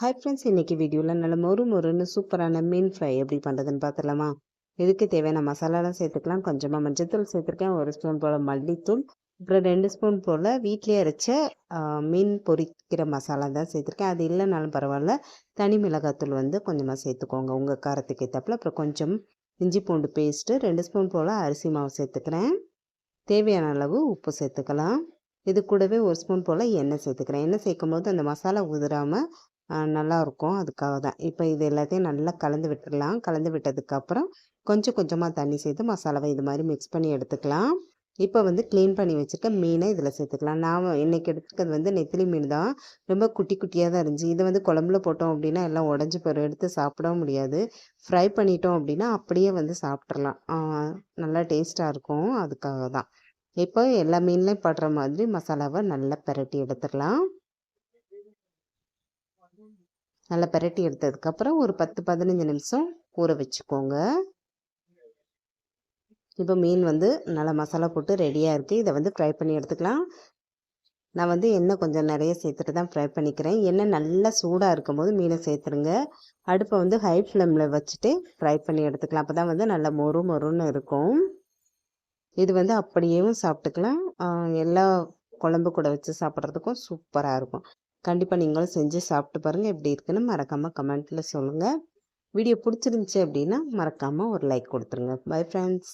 Hi friends இன்றைக்கி வீடியோவில் நல்ல மொறு மொறுன்னு சூப்பரான மீன் ஃப்ரை எப்படி பண்ணுறதுன்னு பார்த்துலாமா இதுக்கு தேவையான மசாலாலாம் சேர்த்துக்கலாம். கொஞ்சமாக மஞ்சத்தூள் சேர்த்துருக்கேன். ஒரு ஸ்பூன் போல் மல்லித்தூள். அப்புறம் ரெண்டு ஸ்பூன் போல் வீட்டிலே அரைச்ச மீன் பொரிக்கிற மசாலா தான் சேர்த்துருக்கேன். அது இல்லைனாலும் பரவாயில்ல. தனி மிளகாத்தூள் வந்து கொஞ்சமாக சேர்த்துக்கோங்க. உங்கள் காரத்துக்கு ஏற்றப்பில் அப்புறம் கொஞ்சம் இஞ்சி பூண்டு பேஸ்ட்டு ரெண்டு ஸ்பூன் போல் அரிசி மாவு சேர்த்துக்கிறேன். தேவையான அளவு உப்பு சேர்த்துக்கலாம். இது கூடவே ஒரு ஸ்பூன் போல் எண்ணெய் சேர்த்துக்கிறேன். எண்ணெய் சேர்க்கும் போது அந்த மசாலா உதிராமல் நல்லாயிருக்கும் அதுக்காக தான். இப்போ இது எல்லாத்தையும் நல்லா கலந்து விட்டுடலாம் கலந்து விட்டதுக்கப்புறம் கொஞ்சம் கொஞ்சமாக தண்ணி சேர்த்து மசாலாவை இது மாதிரி மிக்ஸ் பண்ணி எடுத்துக்கலாம். இப்போ வந்து க்ளீன் பண்ணி வச்சுருக்க மீனை இதில் சேர்த்துக்கலாம். நான் இன்றைக்கி எடுத்துக்கிறது வந்து நெத்திலி மீன் தான். ரொம்ப குட்டி குட்டியாக தான் இருந்துச்சு. இதை வந்து குழம்புல போட்டோம் அப்படின்னா எல்லாம் உடஞ்சி போகிற எடுத்து சாப்பிடவும் முடியாது. ஃப்ரை பண்ணிட்டோம் அப்படின்னா அப்படியே வந்து சாப்பிட்றலாம் நல்லா டேஸ்ட்டாக இருக்கும். அதுக்காக தான். இப்போ எல்லா மீன்லேயும் படுற மாதிரி மசாலாவை நல்லா பரட்டி எடுத்துடலாம். நல்லா பிரட்டி எடுத்ததுக்கப்புறம் ஒரு பத்து பதினஞ்சு நிமிஷம் ஊற வச்சுக்கோங்க. இப்போ மீன் வந்து நல்லா மசாலா போட்டு ரெடியாக இருக்குது இதை வந்து ஃப்ரை பண்ணி எடுத்துக்கலாம். நான் வந்து எண்ணெய் கொஞ்சம் நிறைய சேர்த்துட்டு தான் ஃப்ரை பண்ணிக்கிறேன். எண்ணெய் நல்லா சூடாக இருக்கும்போது மீனை சேர்த்துருங்க அடுப்பை வந்து ஹை ஃப்ளேமில் வச்சுட்டு ஃப்ரை பண்ணி எடுத்துக்கலாம். அப்போ தான் வந்து நல்லா மொறு மொறுன்னு இருக்கும். இது வந்து அப்படியேவும் சாப்பிட்டுக்கலாம். எல்லா குழம்பு கூட வச்சு சாப்பிட்றதுக்கும் சூப்பராக இருக்கும். கண்டிப்பாக நீங்களும் செஞ்சு சாப்பிட்டு பாருங்கள் எப்படி இருக்குன்னு மறக்காமல் கமெண்ட்டில் சொல்லுங்கள் வீடியோ பிடிச்சிருந்துச்சி அப்படின்னா மறக்காமல் ஒரு லைக் கொடுத்துருங்க. Bye friends